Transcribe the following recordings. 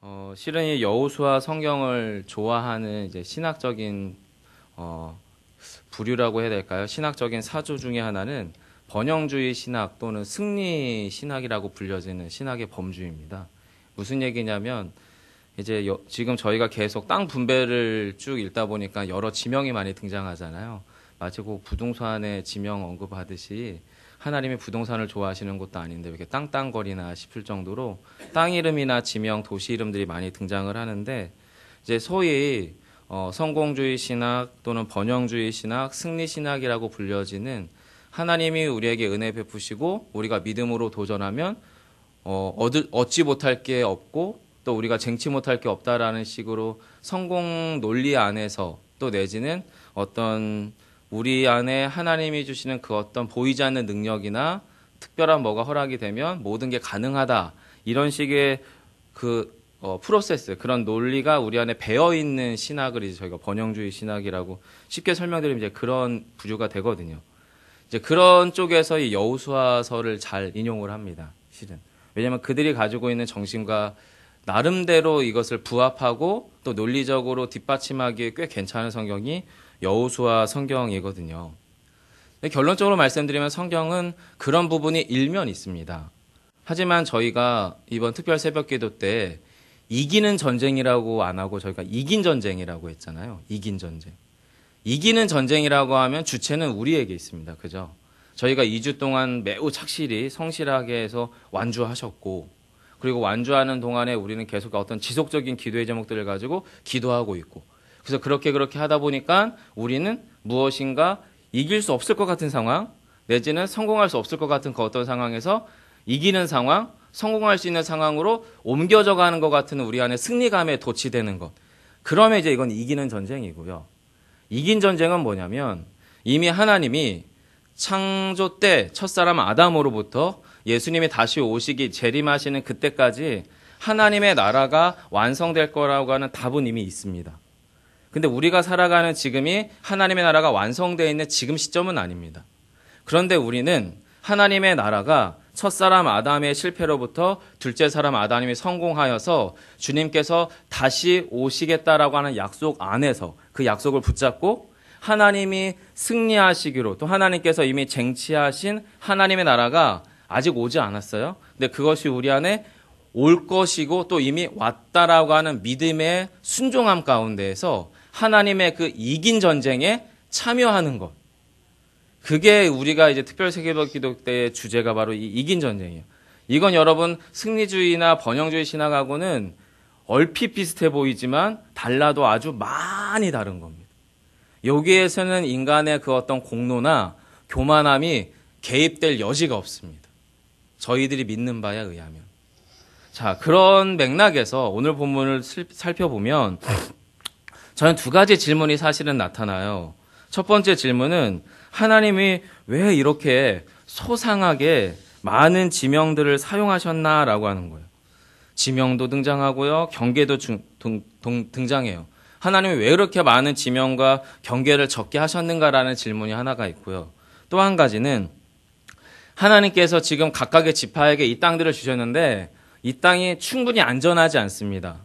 어, 실은 이 여호수아 성경을 좋아하는 이제 신학적인 어, 부류라고 해야 될까요? 신학적인 사조 중에 하나는 번영주의 신학 또는 승리 신학이라고 불려지는 신학의 범주입니다. 무슨 얘기냐면 이제 여- 지금 저희가 계속 땅 분배를 쭉 읽다 보니까 여러 지명이 많이 등장하잖아요. 마치 그 부동산의 지명 언급하듯이 하나님이 부동산을 좋아하시는 것도 아닌데 왜 이렇게 땅땅거리나 싶을 정도로 땅 이름이나 지명, 도시 이름들이 많이 등장을 하는데 이제 소위 어, 성공주의 신학 또는 번영주의 신학, 승리 신학이라고 불려지는 하나님이 우리에게 은혜 베푸시고 우리가 믿음으로 도전하면 어, 얻을, 얻지 못할 게 없고 또 우리가 쟁취 못할 게 없다라는 식으로 성공 논리 안에서 또 내지는 어떤 우리 안에 하나님이 주시는 그 어떤 보이지 않는 능력이나 특별한 뭐가 허락이 되면 모든 게 가능하다 이런 식의 그 어, 프로세스 그런 논리가 우리 안에 배어 있는 신학을 이제 저희가 번영주의 신학이라고 쉽게 설명드리면 이제 그런 부류가 되거든요. 이제 그런 쪽에서 이 여우수아서를 잘 인용을 합니다. 실은 왜냐하면 그들이 가지고 있는 정신과 나름대로 이것을 부합하고 또 논리적으로 뒷받침하기에 꽤 괜찮은 성경이 여우수아 성경이거든요. 결론적으로 말씀드리면 성경은 그런 부분이 일면 있습니다. 하지만 저희가 이번 특별 새벽 기도 때 이기는 전쟁이라고 안 하고 저희가 이긴 전쟁이라고 했잖아요. 이긴 전쟁. 이기는 전쟁이라고 하면 주체는 우리에게 있습니다. 그죠? 저희가 2주 동안 매우 착실히 성실하게 해서 완주하셨고 그리고 완주하는 동안에 우리는 계속 어떤 지속적인 기도의 제목들을 가지고 기도하고 있고 그래서 그렇게 그렇게 하다 보니까 우리는 무엇인가 이길 수 없을 것 같은 상황 내지는 성공할 수 없을 것 같은 그 어떤 상황에서 이기는 상황 성공할 수 있는 상황으로 옮겨져 가는 것 같은 우리 안에 승리감에 도취되는 것 그러면 이제 이건 이기는 전쟁이고요 이긴 전쟁은 뭐냐면 이미 하나님이 창조 때 첫사람 아담으로부터 예수님이 다시 오시기 재림하시는 그때까지 하나님의 나라가 완성될 거라고 하는 답은 이미 있습니다. 근데 우리가 살아가는 지금이 하나님의 나라가 완성되어 있는 지금 시점은 아닙니다. 그런데 우리는 하나님의 나라가 첫사람 아담의 실패로부터 둘째 사람 아담이 성공하여서 주님께서 다시 오시겠다라고 하는 약속 안에서 그 약속을 붙잡고 하나님이 승리하시기로 또 하나님께서 이미 쟁취하신 하나님의 나라가 아직 오지 않았어요. 근데 그것이 우리 안에 올 것이고 또 이미 왔다라고 하는 믿음의 순종함 가운데에서 하나님의 그 이긴 전쟁에 참여하는 것. 그게 우리가 이제 특별 세계적 기도 때의 주제가 바로 이 이긴 전쟁이에요. 이건 여러분 승리주의나 번영주의 신학하고는 얼핏 비슷해 보이지만 달라도 아주 많이 다른 겁니다. 여기에서는 인간의 그 어떤 공로나 교만함이 개입될 여지가 없습니다. 저희들이 믿는 바에 의하면. 자, 그런 맥락에서 오늘 본문을 살펴보면 저는 두 가지 질문이 사실은 나타나요. 첫 번째 질문은 하나님이 왜 이렇게 소상하게 많은 지명들을 사용하셨나라고 하는 거예요. 지명도 등장하고요. 경계도 중, 등, 등, 등장해요. 하나님이 왜 이렇게 많은 지명과 경계를 적게 하셨는가라는 질문이 하나가 있고요. 또 한 가지는 하나님께서 지금 각각의 지파에게 이 땅들을 주셨는데 이 땅이 충분히 안전하지 않습니다.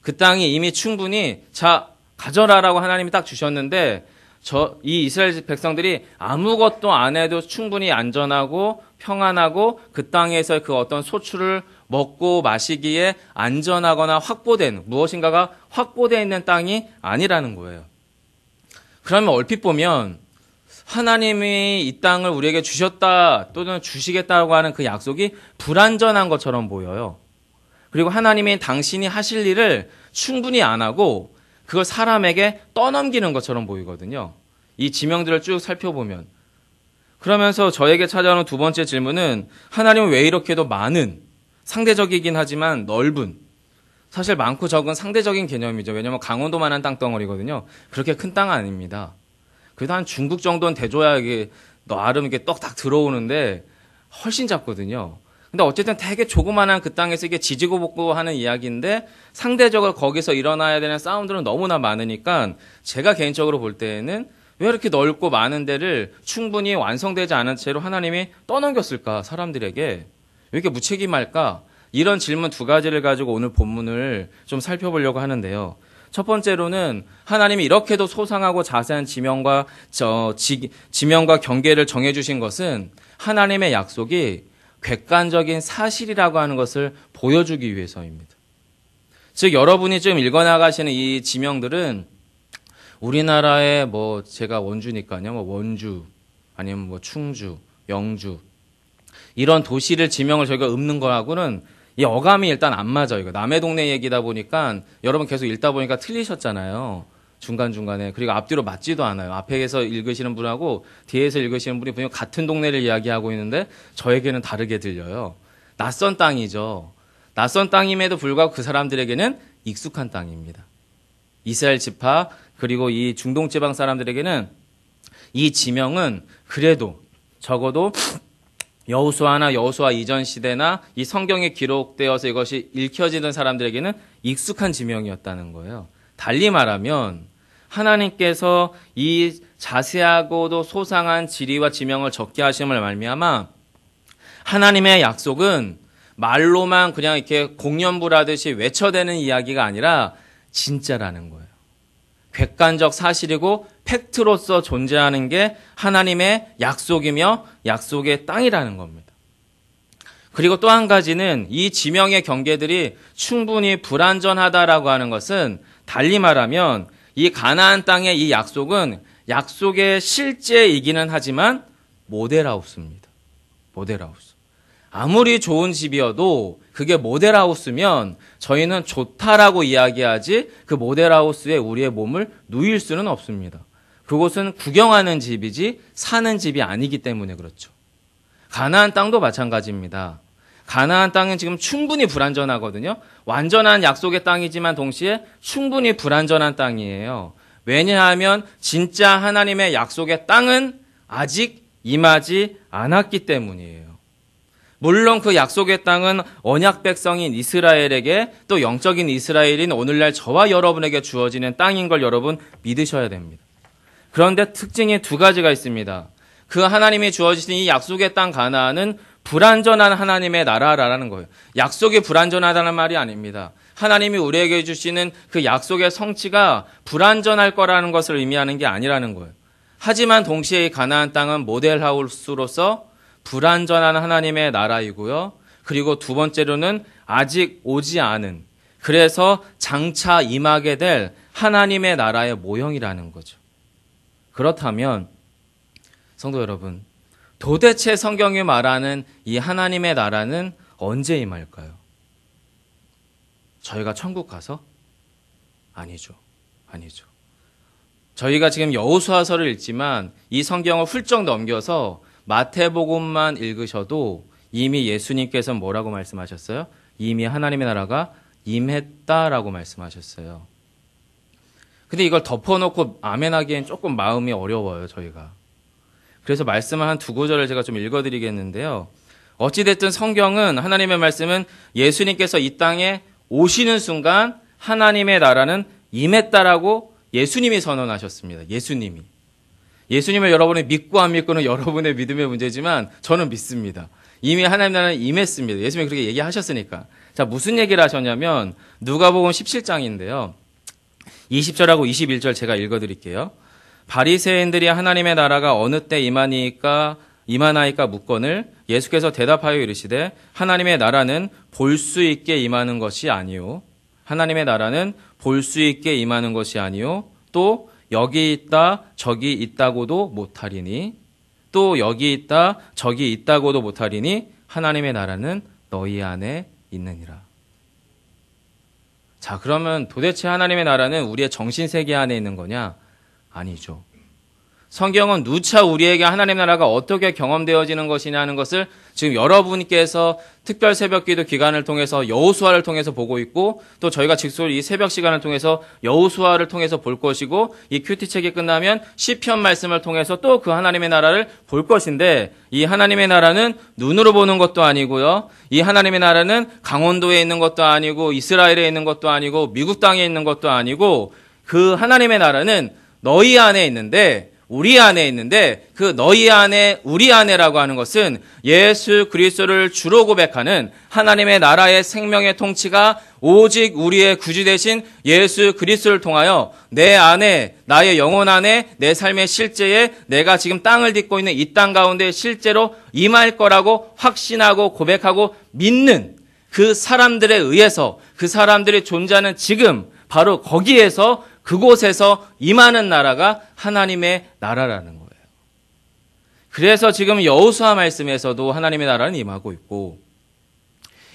그 땅이 이미 충분히 자 가져라라고 하나님이 딱 주셨는데 저 이 이스라엘 백성들이 아무것도 안 해도 충분히 안전하고 평안하고 그 땅에서 그 어떤 소출을 먹고 마시기에 안전하거나 확보된 무엇인가가 확보되어 있는 땅이 아니라는 거예요. 그러면 얼핏 보면 하나님이 이 땅을 우리에게 주셨다 또는 주시겠다고 하는 그 약속이 불안전한 것처럼 보여요. 그리고 하나님이 당신이 하실 일을 충분히 안 하고 그걸 사람에게 떠넘기는 것처럼 보이거든요. 이 지명들을 쭉 살펴보면. 그러면서 저에게 찾아오는 두 번째 질문은 하나님은 왜 이렇게도 많은 상대적이긴 하지만 넓은 사실 많고 적은 상대적인 개념이죠. 왜냐하면 강원도만한 땅덩어리거든요. 그렇게 큰 땅은 아닙니다. 그래도 한 중국 정도는 대줘야 이게 나름 이게 떡딱 들어오는데 훨씬 작거든요. 근데 어쨌든 되게 조그만한 그 땅에서 이게 지지고 볶고 하는 이야기인데 상대적으로 거기서 일어나야 되는 싸움들은 너무나 많으니까 제가 개인적으로 볼 때에는 왜 이렇게 넓고 많은 데를 충분히 완성되지 않은 채로 하나님이 떠넘겼을까 사람들에게 왜 이렇게 무책임할까 이런 질문 두 가지를 가지고 오늘 본문을 좀 살펴보려고 하는데요. 첫 번째로는 하나님이 이렇게도 소상하고 자세한 지명과 저 지, 지명과 경계를 정해 주신 것은 하나님의 약속이 객관적인 사실이라고 하는 것을 보여주기 위해서입니다. 즉 여러분이 지금 읽어 나가시는 이 지명들은 우리나라의 뭐 제가 원주니까요. 뭐 원주 아니면 뭐 충주, 영주 이런 도시를 지명을 저희가 읊는 거하고는 이 어감이 일단 안 맞아요. 남의 동네 얘기다 보니까 여러분 계속 읽다 보니까 틀리셨잖아요. 중간중간에. 그리고 앞뒤로 맞지도 않아요. 앞에서 읽으시는 분하고 뒤에서 읽으시는 분이 분명 같은 동네를 이야기하고 있는데 저에게는 다르게 들려요. 낯선 땅이죠. 낯선 땅임에도 불구하고 그 사람들에게는 익숙한 땅입니다. 이스라엘 지파 그리고 이 중동 지방 사람들에게는 이 지명은 그래도 적어도 여호수아나 여호수아 이전 시대나 이 성경에 기록되어서 이것이 읽혀지는 사람들에게는 익숙한 지명이었다는 거예요. 달리 말하면 하나님께서 이 자세하고도 소상한 지리와 지명을 적게 하심을 말미암아 하나님의 약속은 말로만 그냥 이렇게 공연부라듯이 외쳐대는 이야기가 아니라 진짜라는 거예요. 객관적 사실이고 팩트로서 존재하는 게 하나님의 약속이며 약속의 땅이라는 겁니다. 그리고 또 한 가지는 이 지명의 경계들이 충분히 불완전하다라고 하는 것은 달리 말하면 이 가나안 땅의 이 약속은 약속의 실제이기는 하지만 모델하우스입니다. 모델하우스. 아무리 좋은 집이어도 그게 모델하우스면 저희는 좋다라고 이야기하지 그 모델하우스에 우리의 몸을 누일 수는 없습니다. 그곳은 구경하는 집이지 사는 집이 아니기 때문에 그렇죠. 가나안 땅도 마찬가지입니다. 가나안 땅은 지금 충분히 불안전하거든요. 완전한 약속의 땅이지만 동시에 충분히 불안전한 땅이에요. 왜냐하면 진짜 하나님의 약속의 땅은 아직 임하지 않았기 때문이에요. 물론 그 약속의 땅은 언약 백성인 이스라엘에게 또 영적인 이스라엘인 오늘날 저와 여러분에게 주어지는 땅인 걸 여러분 믿으셔야 됩니다. 그런데 특징이 두 가지가 있습니다. 그 하나님이 주어지신 이 약속의 땅 가나안은 불완전한 하나님의 나라라는 거예요. 약속이 불완전하다는 말이 아닙니다. 하나님이 우리에게 주시는 그 약속의 성취가 불완전할 거라는 것을 의미하는 게 아니라는 거예요. 하지만 동시에 이 가나안 땅은 모델하우스로서 불완전한 하나님의 나라이고요. 그리고 두 번째로는 아직 오지 않은 그래서 장차 임하게 될 하나님의 나라의 모형이라는 거죠. 그렇다면 성도 여러분, 도대체 성경이 말하는 이 하나님의 나라는 언제 임할까요? 저희가 천국 가서? 아니죠. 아니죠. 저희가 지금 여호수아서를 읽지만 이 성경을 훌쩍 넘겨서 마태복음만 읽으셔도 이미 예수님께서 뭐라고 말씀하셨어요? 이미 하나님의 나라가 임했다라고 말씀하셨어요. 근데 이걸 덮어놓고 아멘하기엔 조금 마음이 어려워요, 저희가. 그래서 말씀을 한 두 구절을 제가 좀 읽어드리겠는데요. 어찌됐든 성경은, 하나님의 말씀은 예수님께서 이 땅에 오시는 순간 하나님의 나라는 임했다라고 예수님이 선언하셨습니다. 예수님이. 예수님을 여러분이 믿고 안 믿고는 여러분의 믿음의 문제지만 저는 믿습니다. 이미 하나님 나라는 임했습니다. 예수님이 그렇게 얘기하셨으니까. 자, 무슨 얘기를 하셨냐면 누가복음 17장인데요. 20절하고 21절 제가 읽어 드릴게요. 바리새인들이 하나님의 나라가 어느 때 임하니까 임하나이까 묻건을 예수께서 대답하여 이르시되 하나님의 나라는 볼 수 있게 임하는 것이 아니요 하나님의 나라는 볼 수 있게 임하는 것이 아니요 또 여기 있다 저기 있다고도 못하리니 또 여기 있다 저기 있다고도 못하리니 하나님의 나라는 너희 안에 있느니라. 자, 그러면 도대체 하나님의 나라는 우리의 정신 세계 안에 있는 거냐? 아니죠. 성경은 누차 우리에게 하나님 나라가 어떻게 경험되어지는 것이냐는 것을 지금 여러분께서 특별 새벽 기도 기간을 통해서 여호수아를 통해서 보고 있고 또 저희가 직접 이 새벽 시간을 통해서 여호수아를 통해서 볼 것이고 이 큐티 책이 끝나면 시편 말씀을 통해서 또 그 하나님의 나라를 볼 것인데 이 하나님의 나라는 눈으로 보는 것도 아니고요. 이 하나님의 나라는 강원도에 있는 것도 아니고 이스라엘에 있는 것도 아니고 미국 땅에 있는 것도 아니고 그 하나님의 나라는 너희 안에 있는데 우리 안에 있는데 그 너희 안에 우리 안에라고 하는 것은 예수 그리스도를 주로 고백하는 하나님의 나라의 생명의 통치가 오직 우리의 구주 되신 예수 그리스도를 통하여 내 안에 나의 영혼 안에 내 삶의 실제에 내가 지금 땅을 딛고 있는 이 땅 가운데 실제로 임할 거라고 확신하고 고백하고 믿는 그 사람들에 의해서 그 사람들이 존재하는 지금 바로 거기에서 그곳에서 임하는 나라가 하나님의 나라라는 거예요. 그래서 지금 여호수아 말씀에서도 하나님의 나라는 임하고 있고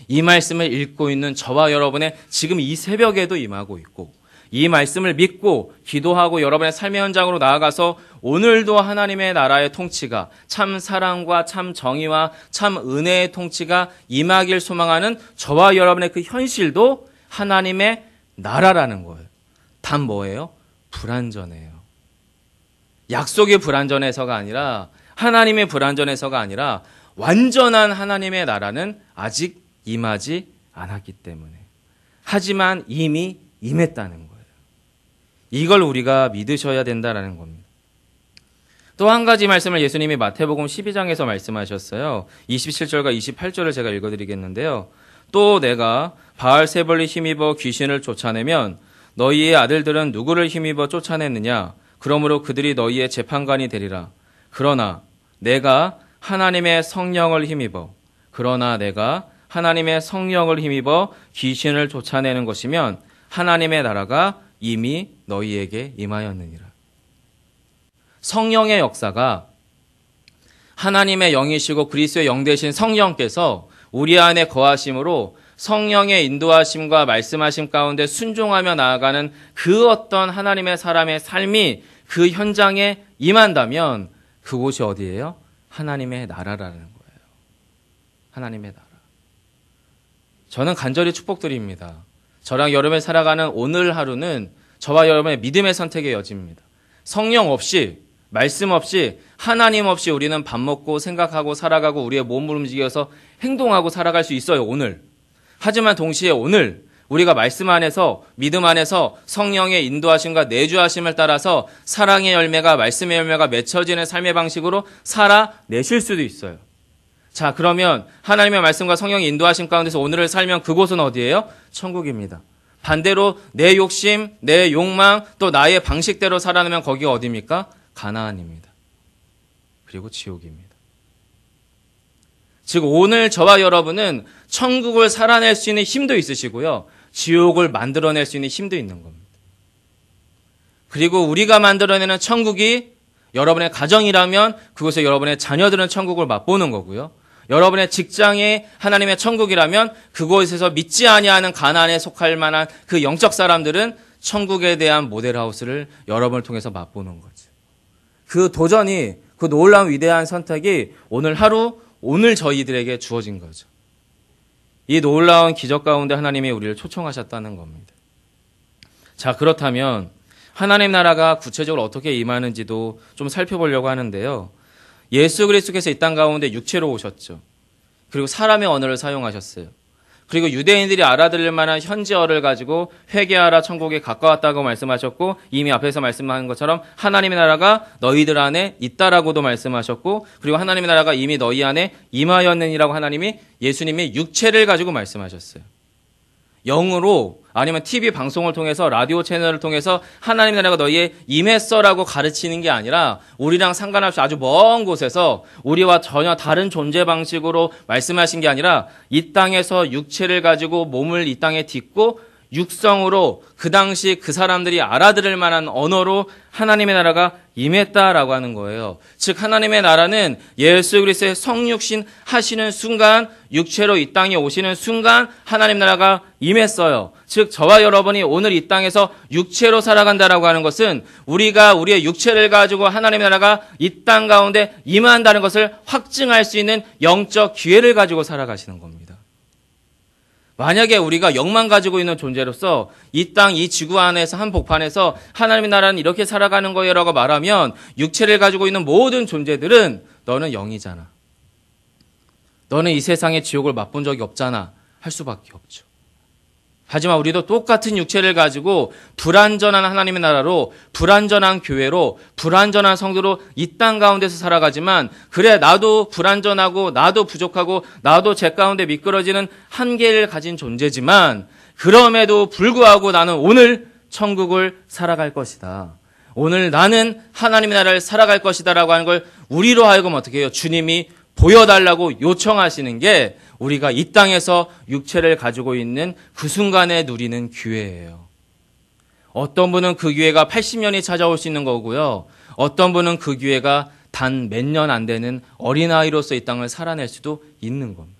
이 말씀을 읽고 있는 저와 여러분의 지금 이 새벽에도 임하고 있고 이 말씀을 믿고 기도하고 여러분의 삶의 현장으로 나아가서 오늘도 하나님의 나라의 통치가 참 사랑과 참 정의와 참 은혜의 통치가 임하길 소망하는 저와 여러분의 그 현실도 하나님의 나라라는 거예요. 단 뭐예요? 불완전해요. 약속의 불완전해서가 아니라 하나님의 불완전해서가 아니라 완전한 하나님의 나라는 아직 임하지 않았기 때문에. 하지만 이미 임했다는 거예요. 이걸 우리가 믿으셔야 된다라는 겁니다. 또 한 가지 말씀을 예수님이 마태복음 12장에서 말씀하셨어요. 27절과 28절을 제가 읽어드리겠는데요. 또 내가 바알 세벌리 힘입어 귀신을 쫓아내면 너희의 아들들은 누구를 힘입어 쫓아냈느냐? 그러므로 그들이 너희의 재판관이 되리라. 그러나 내가 하나님의 성령을 힘입어 그러나 내가 하나님의 성령을 힘입어 귀신을 쫓아내는 것이면 하나님의 나라가 이미 너희에게 임하였느니라. 성령의 역사가 하나님의 영이시고 그리스도의 영 되신 성령께서 우리 안에 거하심으로 성령의 인도하심과 말씀하심 가운데 순종하며 나아가는 그 어떤 하나님의 사람의 삶이 그 현장에 임한다면 그곳이 어디예요? 하나님의 나라라는 거예요. 하나님의 나라. 저는 간절히 축복드립니다. 저랑 여러분이 살아가는 오늘 하루는 저와 여러분의 믿음의 선택의 여지입니다. 성령 없이 말씀 없이 하나님 없이 우리는 밥 먹고 생각하고 살아가고 우리의 몸을 움직여서 행동하고 살아갈 수 있어요, 오늘. 하지만 동시에 오늘 우리가 말씀 안에서 믿음 안에서 성령의 인도하심과 내주하심을 따라서 사랑의 열매가 말씀의 열매가 맺혀지는 삶의 방식으로 살아내실 수도 있어요. 자, 그러면 하나님의 말씀과 성령의 인도하심 가운데서 오늘을 살면 그곳은 어디예요? 천국입니다. 반대로 내 욕심, 내 욕망, 또 나의 방식대로 살아내면 거기가 어디입니까? 가나안입니다. 그리고 지옥입니다. 즉 오늘 저와 여러분은 천국을 살아낼 수 있는 힘도 있으시고요. 지옥을 만들어낼 수 있는 힘도 있는 겁니다. 그리고 우리가 만들어내는 천국이 여러분의 가정이라면 그곳에 여러분의 자녀들은 천국을 맛보는 거고요. 여러분의 직장이 하나님의 천국이라면 그곳에서 믿지 아니하는 가난에 속할 만한 그 영적 사람들은 천국에 대한 모델하우스를 여러분을 통해서 맛보는 거죠. 그 도전이 그 놀라운 위대한 선택이 오늘 하루 오늘 저희들에게 주어진 거죠. 이 놀라운 기적 가운데 하나님이 우리를 초청하셨다는 겁니다. 자, 그렇다면 하나님 나라가 구체적으로 어떻게 임하는지도 좀 살펴보려고 하는데요. 예수 그리스도께서 이 땅 가운데 육체로 오셨죠. 그리고 사람의 언어를 사용하셨어요. 그리고 유대인들이 알아들을 만한 현지어를 가지고 회개하라 천국에 가까웠다고 말씀하셨고 이미 앞에서 말씀한 것처럼 하나님의 나라가 너희들 안에 있다라고도 말씀하셨고 그리고 하나님의 나라가 이미 너희 안에 임하였느니라고 하나님이 예수님이 육체를 가지고 말씀하셨어요. 영으로 아니면 TV 방송을 통해서 라디오 채널을 통해서 하나님 나라가 너희의 임했어라고 가르치는 게 아니라 우리랑 상관없이 아주 먼 곳에서 우리와 전혀 다른 존재 방식으로 말씀하신 게 아니라 이 땅에서 육체를 가지고 몸을 이 땅에 딛고 육성으로 그 당시 그 사람들이 알아들을 만한 언어로 하나님의 나라가 임했다라고 하는 거예요. 즉 하나님의 나라는 예수 그리스도의 성육신 하시는 순간 육체로 이 땅에 오시는 순간 하나님 나라가 임했어요. 즉 저와 여러분이 오늘 이 땅에서 육체로 살아간다라고 하는 것은 우리가 우리의 육체를 가지고 하나님의 나라가 이 땅 가운데 임한다는 것을 확증할 수 있는 영적 기회를 가지고 살아가시는 겁니다. 만약에 우리가 영만 가지고 있는 존재로서 이 땅, 이 지구 안에서 한 복판에서 하나님의 나라는 이렇게 살아가는 거예요라고 말하면 육체를 가지고 있는 모든 존재들은 너는 영이잖아. 너는 이 세상의 지옥을 맛본 적이 없잖아. 할 수밖에 없죠. 하지만 우리도 똑같은 육체를 가지고 불완전한 하나님의 나라로 불완전한 교회로 불완전한 성도로 이 땅 가운데서 살아가지만 그래 나도 불완전하고 나도 부족하고 나도 제 가운데 미끄러지는 한계를 가진 존재지만 그럼에도 불구하고 나는 오늘 천국을 살아갈 것이다. 오늘 나는 하나님의 나라를 살아갈 것이다라고 하는 걸 우리로 하여금 어떻게 해요? 주님이 보여달라고 요청하시는 게 우리가 이 땅에서 육체를 가지고 있는 그 순간에 누리는 기회예요. 어떤 분은 그 기회가 80년이 찾아올 수 있는 거고요. 어떤 분은 그 기회가 단 몇 년 안 되는 어린아이로서 이 땅을 살아낼 수도 있는 겁니다.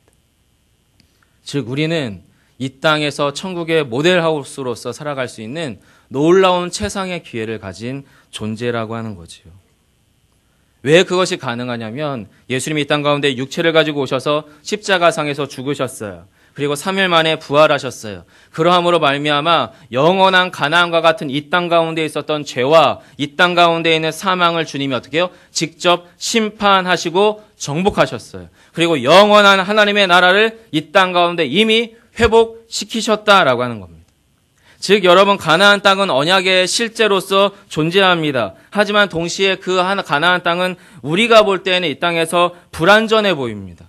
즉, 우리는 이 땅에서 천국의 모델하우스로서 살아갈 수 있는 놀라운 최상의 기회를 가진 존재라고 하는 거지요. 왜 그것이 가능하냐면 예수님이 이 땅 가운데 육체를 가지고 오셔서 십자가상에서 죽으셨어요. 그리고 3일 만에 부활하셨어요. 그러함으로 말미암아 영원한 가나안과 같은 이 땅 가운데 있었던 죄와 이 땅 가운데 있는 사망을 주님이 어떻게 해요? 직접 심판하시고 정복하셨어요. 그리고 영원한 하나님의 나라를 이 땅 가운데 이미 회복시키셨다라고 하는 겁니다. 즉 여러분 가나안 땅은 언약의 실제로서 존재합니다. 하지만 동시에 그 가나안 땅은 우리가 볼 때에는 이 땅에서 불안전해 보입니다.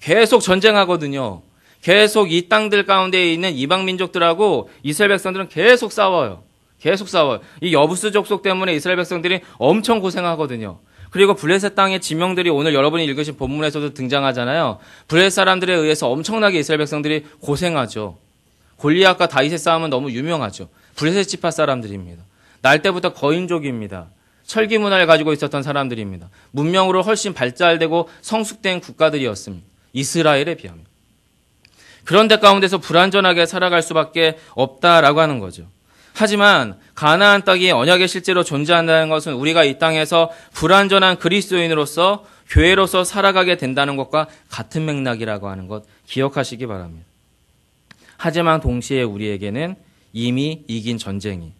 계속 전쟁하거든요. 계속 이 땅들 가운데 있는 이방 민족들하고 이스라엘 백성들은 계속 싸워요. 계속 싸워요. 이 여부스 족속 때문에 이스라엘 백성들이 엄청 고생하거든요. 그리고 블레셋 땅의 지명들이 오늘 여러분이 읽으신 본문에서도 등장하잖아요. 블레셋 사람들에 의해서 엄청나게 이스라엘 백성들이 고생하죠. 골리앗과 다윗의 싸움은 너무 유명하죠. 블레셋 지파 사람들입니다. 날 때부터 거인족입니다. 철기 문화를 가지고 있었던 사람들입니다. 문명으로 훨씬 발달되고 성숙된 국가들이었습니다. 이스라엘에 비하면. 그런데 가운데서 불완전하게 살아갈 수밖에 없다라고 하는 거죠. 하지만 가나안 땅이 언약에 실제로 존재한다는 것은 우리가 이 땅에서 불완전한 그리스도인으로서 교회로서 살아가게 된다는 것과 같은 맥락이라고 하는 것 기억하시기 바랍니다. 하지만 동시에 우리에게는 이미 이긴 전쟁이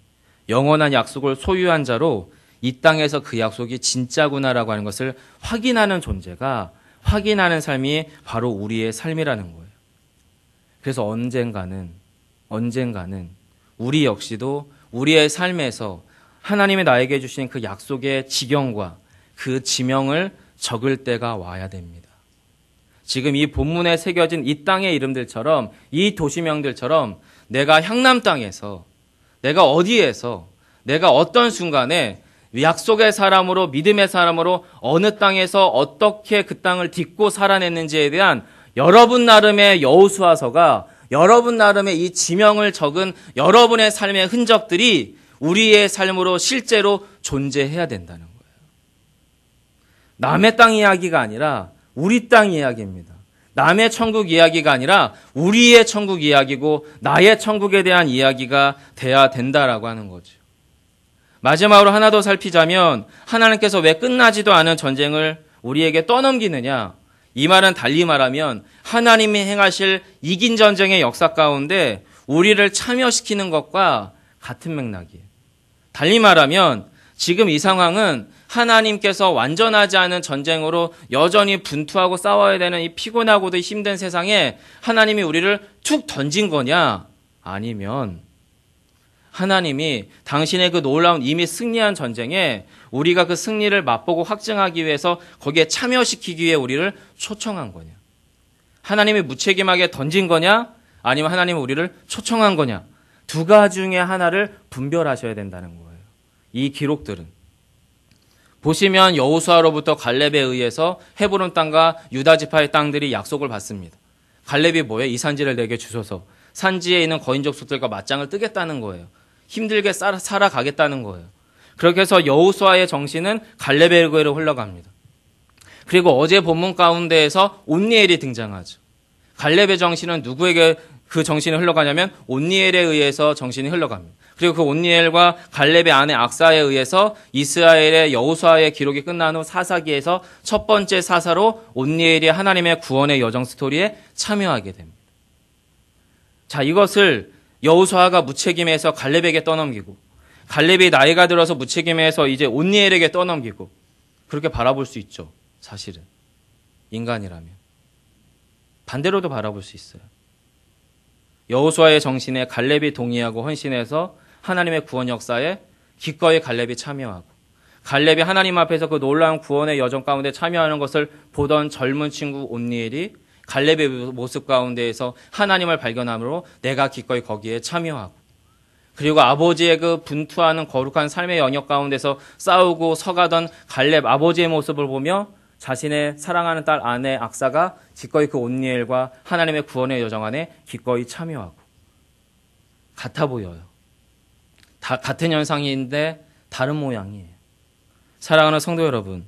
영원한 약속을 소유한 자로 이 땅에서 그 약속이 진짜구나라고 하는 것을 확인하는 존재가 확인하는 삶이 바로 우리의 삶이라는 거예요. 그래서 언젠가는 언젠가는 우리 역시도 우리의 삶에서 하나님이 나에게 주신 그 약속의 지경과 그 지명을 적을 때가 와야 됩니다. 지금 이 본문에 새겨진 이 땅의 이름들처럼 이 도시명들처럼 내가 향남 땅에서 내가 어디에서 내가 어떤 순간에 약속의 사람으로 믿음의 사람으로 어느 땅에서 어떻게 그 땅을 딛고 살아냈는지에 대한 여러분 나름의 여우수화서가 여러분 나름의 이 지명을 적은 여러분의 삶의 흔적들이 우리의 삶으로 실제로 존재해야 된다는 거예요. 남의 땅 이야기가 아니라 우리 땅 이야기입니다. 남의 천국 이야기가 아니라 우리의 천국 이야기고 나의 천국에 대한 이야기가 돼야 된다라고 하는 거죠. 마지막으로 하나 더 살피자면 하나님께서 왜 끝나지도 않은 전쟁을 우리에게 떠넘기느냐? 이 말은 달리 말하면 하나님이 행하실 이긴 전쟁의 역사 가운데 우리를 참여시키는 것과 같은 맥락이에요. 달리 말하면 지금 이 상황은 하나님께서 완전하지 않은 전쟁으로 여전히 분투하고 싸워야 되는 이 피곤하고도 힘든 세상에 하나님이 우리를 툭 던진 거냐? 아니면 하나님이 당신의 그 놀라운 이미 승리한 전쟁에 우리가 그 승리를 맛보고 확증하기 위해서 거기에 참여시키기 위해 우리를 초청한 거냐? 하나님이 무책임하게 던진 거냐? 아니면 하나님이 우리를 초청한 거냐? 두 가지 중에 하나를 분별하셔야 된다는 거예요. 이 기록들은. 보시면 여호수아로부터 갈렙에 의해서 헤브론 땅과 유다 지파의 땅들이 약속을 받습니다. 갈렙이 뭐예요? 이 산지를 내게 주소서. 산지에 있는 거인 족 속들과 맞짱을 뜨겠다는 거예요. 힘들게 살아가겠다는 거예요. 그렇게 해서 여호수아의 정신은 갈렙의 거로 흘러갑니다. 그리고 어제 본문 가운데에서 온니엘이 등장하죠. 갈렙의 정신은 누구에게 그 정신이 흘러가냐면 온니엘에 의해서 정신이 흘러갑니다. 그리고 그 온니엘과 갈렙의 아내 악사에 의해서 이스라엘의 여호수아의 기록이 끝난 후 사사기에서 첫 번째 사사로 온니엘이 하나님의 구원의 여정 스토리에 참여하게 됩니다. 자, 이것을 여호수아가 무책임해서 갈렙에게 떠넘기고 갈렙이 나이가 들어서 무책임해서 이제 온니엘에게 떠넘기고 그렇게 바라볼 수 있죠. 사실은 인간이라면 반대로도 바라볼 수 있어요. 여호수아의 정신에 갈렙이 동의하고 헌신해서 하나님의 구원 역사에 기꺼이 갈렙이 참여하고 갈렙이 하나님 앞에서 그 놀라운 구원의 여정 가운데 참여하는 것을 보던 젊은 친구 온니엘이 갈렙의 모습 가운데에서 하나님을 발견함으로 내가 기꺼이 거기에 참여하고 그리고 아버지의 그 분투하는 거룩한 삶의 영역 가운데서 싸우고 서가던 갈렙 아버지의 모습을 보며 자신의 사랑하는 딸 아내 악사가 기꺼이 그 온니엘과 하나님의 구원의 여정 안에 기꺼이 참여하고 같아 보여요. 다 같은 현상인데 다른 모양이에요. 사랑하는 성도 여러분,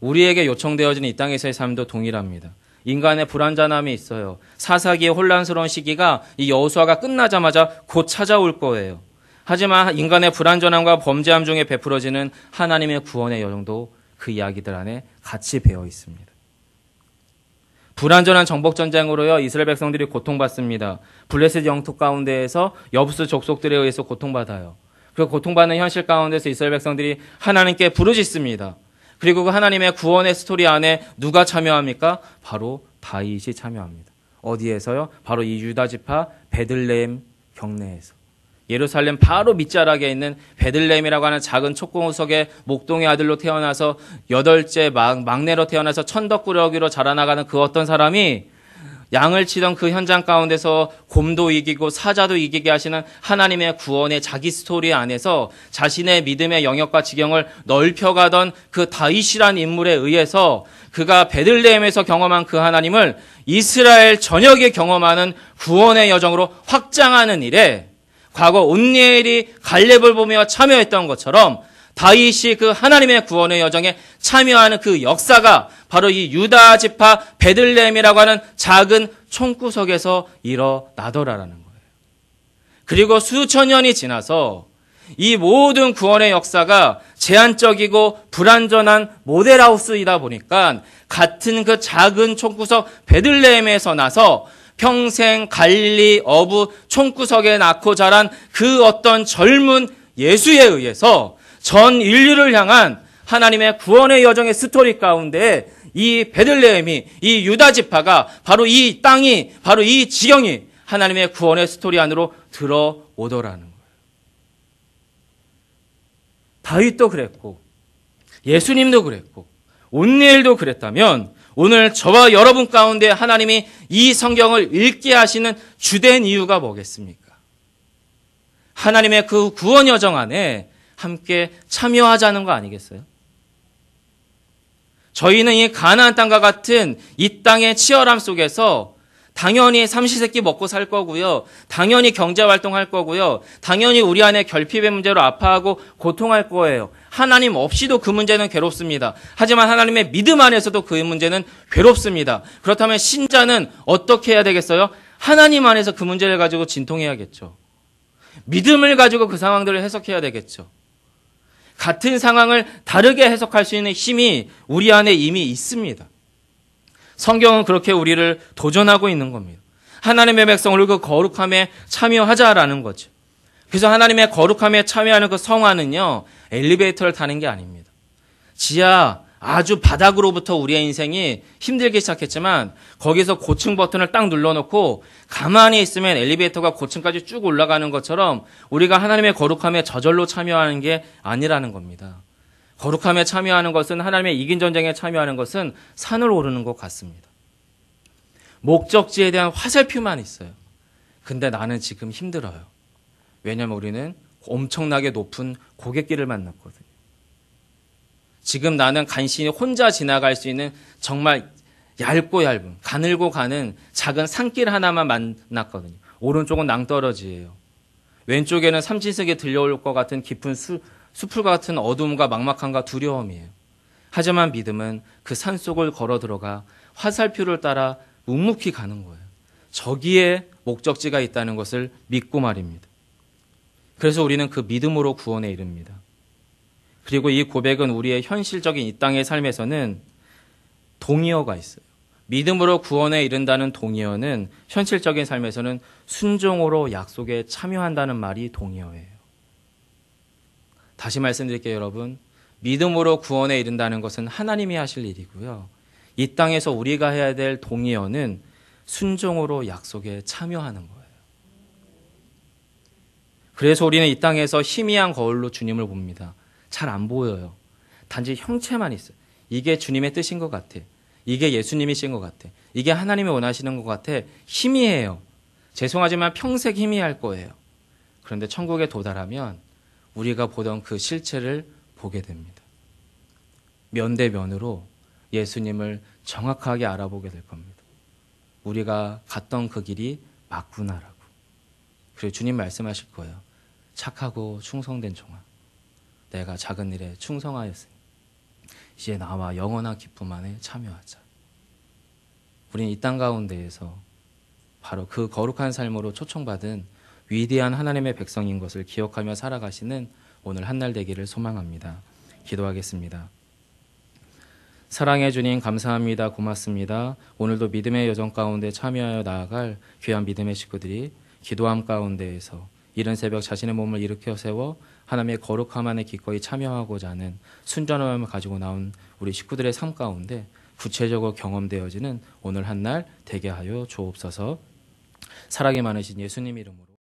우리에게 요청되어진 이 땅에서의 삶도 동일합니다. 인간의 불안전함이 있어요. 사사기의 혼란스러운 시기가 이 여호수아가 끝나자마자 곧 찾아올 거예요. 하지만 인간의 불안전함과 범죄함 중에 베풀어지는 하나님의 구원의 여정도 그 이야기들 안에 같이 배어 있습니다. 불안전한 정복 전쟁으로요 이스라엘 백성들이 고통받습니다. 블레셋 영토 가운데에서 여부스 족속들에 의해서 고통받아요. 그 고통받는 현실 가운데서 이스라엘 백성들이 하나님께 부르짖습니다. 그리고 그 하나님의 구원의 스토리 안에 누가 참여합니까? 바로 다윗이 참여합니다. 어디에서요? 바로 이 유다 지파 베들레헴 경내에서. 예루살렘 바로 밑자락에 있는 베들레헴이라고 하는 작은 촉공우석의 목동의 아들로 태어나서 여덟째 막, 막내로 태어나서 천덕꾸러기로 자라나가는 그 어떤 사람이 양을 치던 그 현장 가운데서 곰도 이기고 사자도 이기게 하시는 하나님의 구원의 자기 스토리 안에서 자신의 믿음의 영역과 지경을 넓혀가던 그 다윗이란 인물에 의해서 그가 베들레헴에서 경험한 그 하나님을 이스라엘 전역에 경험하는 구원의 여정으로 확장하는 일에 과거 온니엘이 갈렙을 보며 참여했던 것처럼 다윗이 그 하나님의 구원의 여정에 참여하는 그 역사가 바로 이 유다 지파 베들레헴이라고 하는 작은 총구석에서 일어나더라라는 거예요. 그리고 수천 년이 지나서 이 모든 구원의 역사가 제한적이고 불완전한 모델하우스이다 보니까 같은 그 작은 총구석 베들레헴에서 나서 평생 갈리 어부 총구석에 낳고 자란 그 어떤 젊은 예수에 의해서 전 인류를 향한 하나님의 구원의 여정의 스토리 가운데 이 베들레헴이 이 유다 지파가 바로 이 땅이 바로 이 지경이 하나님의 구원의 스토리 안으로 들어오더라는 거예요. 다윗도 그랬고 예수님도 그랬고 온니엘도 그랬다면 오늘 저와 여러분 가운데 하나님이 이 성경을 읽게 하시는 주된 이유가 뭐겠습니까? 하나님의 그 구원 여정 안에 함께 참여하자는 거 아니겠어요? 저희는 이 가나안 땅과 같은 이 땅의 치열함 속에서 당연히 삼시세끼 먹고 살 거고요. 당연히 경제 활동 할 거고요. 당연히 우리 안에 결핍의 문제로 아파하고 고통할 거예요. 하나님 없이도 그 문제는 괴롭습니다. 하지만 하나님의 믿음 안에서도 그 문제는 괴롭습니다. 그렇다면 신자는 어떻게 해야 되겠어요? 하나님 안에서 그 문제를 가지고 진통해야겠죠. 믿음을 가지고 그 상황들을 해석해야 되겠죠. 같은 상황을 다르게 해석할 수 있는 힘이 우리 안에 이미 있습니다. 성경은 그렇게 우리를 도전하고 있는 겁니다. 하나님의 백성을 그 거룩함에 참여하자라는 거죠. 그래서 하나님의 거룩함에 참여하는 그 성화는요, 엘리베이터를 타는 게 아닙니다. 지하 아주 바닥으로부터 우리의 인생이 힘들기 시작했지만 거기서 고층 버튼을 딱 눌러놓고 가만히 있으면 엘리베이터가 고층까지 쭉 올라가는 것처럼 우리가 하나님의 거룩함에 저절로 참여하는 게 아니라는 겁니다. 거룩함에 참여하는 것은 하나님의 이긴 전쟁에 참여하는 것은 산을 오르는 것 같습니다. 목적지에 대한 화살표만 있어요. 근데 나는 지금 힘들어요. 왜냐면 우리는 엄청나게 높은 고갯길을 만났거든요. 지금 나는 간신히 혼자 지나갈 수 있는 정말 얇고 얇은, 가늘고 가는 작은 산길 하나만 만났거든요. 오른쪽은 낭떠러지예요. 왼쪽에는 삼지색에 들려올 것 같은 깊은 수, 숲풀과 같은 어둠과 막막함과 두려움이에요. 하지만 믿음은 그 산 속을 걸어 들어가 화살표를 따라 묵묵히 가는 거예요. 저기에 목적지가 있다는 것을 믿고 말입니다. 그래서 우리는 그 믿음으로 구원에 이릅니다. 그리고 이 고백은 우리의 현실적인 이 땅의 삶에서는 동의어가 있어요. 믿음으로 구원에 이른다는 동의어는 현실적인 삶에서는 순종으로 약속에 참여한다는 말이 동의어예요. 다시 말씀드릴게요, 여러분. 믿음으로 구원에 이른다는 것은 하나님이 하실 일이고요. 이 땅에서 우리가 해야 될 동의어는 순종으로 약속에 참여하는 거예요. 그래서 우리는 이 땅에서 희미한 거울로 주님을 봅니다. 잘 안 보여요. 단지 형체만 있어요. 이게 주님의 뜻인 것 같아. 이게 예수님이신 것 같아. 이게 하나님이 원하시는 것 같아. 희미해요. 죄송하지만 평생 희미할 거예요. 그런데 천국에 도달하면 우리가 보던 그 실체를 보게 됩니다. 면대면으로 예수님을 정확하게 알아보게 될 겁니다. 우리가 갔던 그 길이 맞구나라고. 그리고 주님 말씀하실 거예요. 착하고 충성된 종아. 내가 작은 일에 충성하였으니 이제 나와 영원한 기쁨 안에 참여하자. 우리는 이 땅 가운데에서 바로 그 거룩한 삶으로 초청받은 위대한 하나님의 백성인 것을 기억하며 살아가시는 오늘 한 날 되기를 소망합니다. 기도하겠습니다. 사랑해 주님 감사합니다. 고맙습니다. 오늘도 믿음의 여정 가운데 참여하여 나아갈 귀한 믿음의 식구들이 기도함 가운데에서 이른 새벽 자신의 몸을 일으켜 세워 하나님의 거룩함 안에 기꺼이 참여하고자 하는 순전함을 가지고 나온 우리 식구들의 삶 가운데 구체적으로 경험되어지는 오늘 한 날 되게 하여 주옵소서. 사랑이 많으신 예수님 이름으로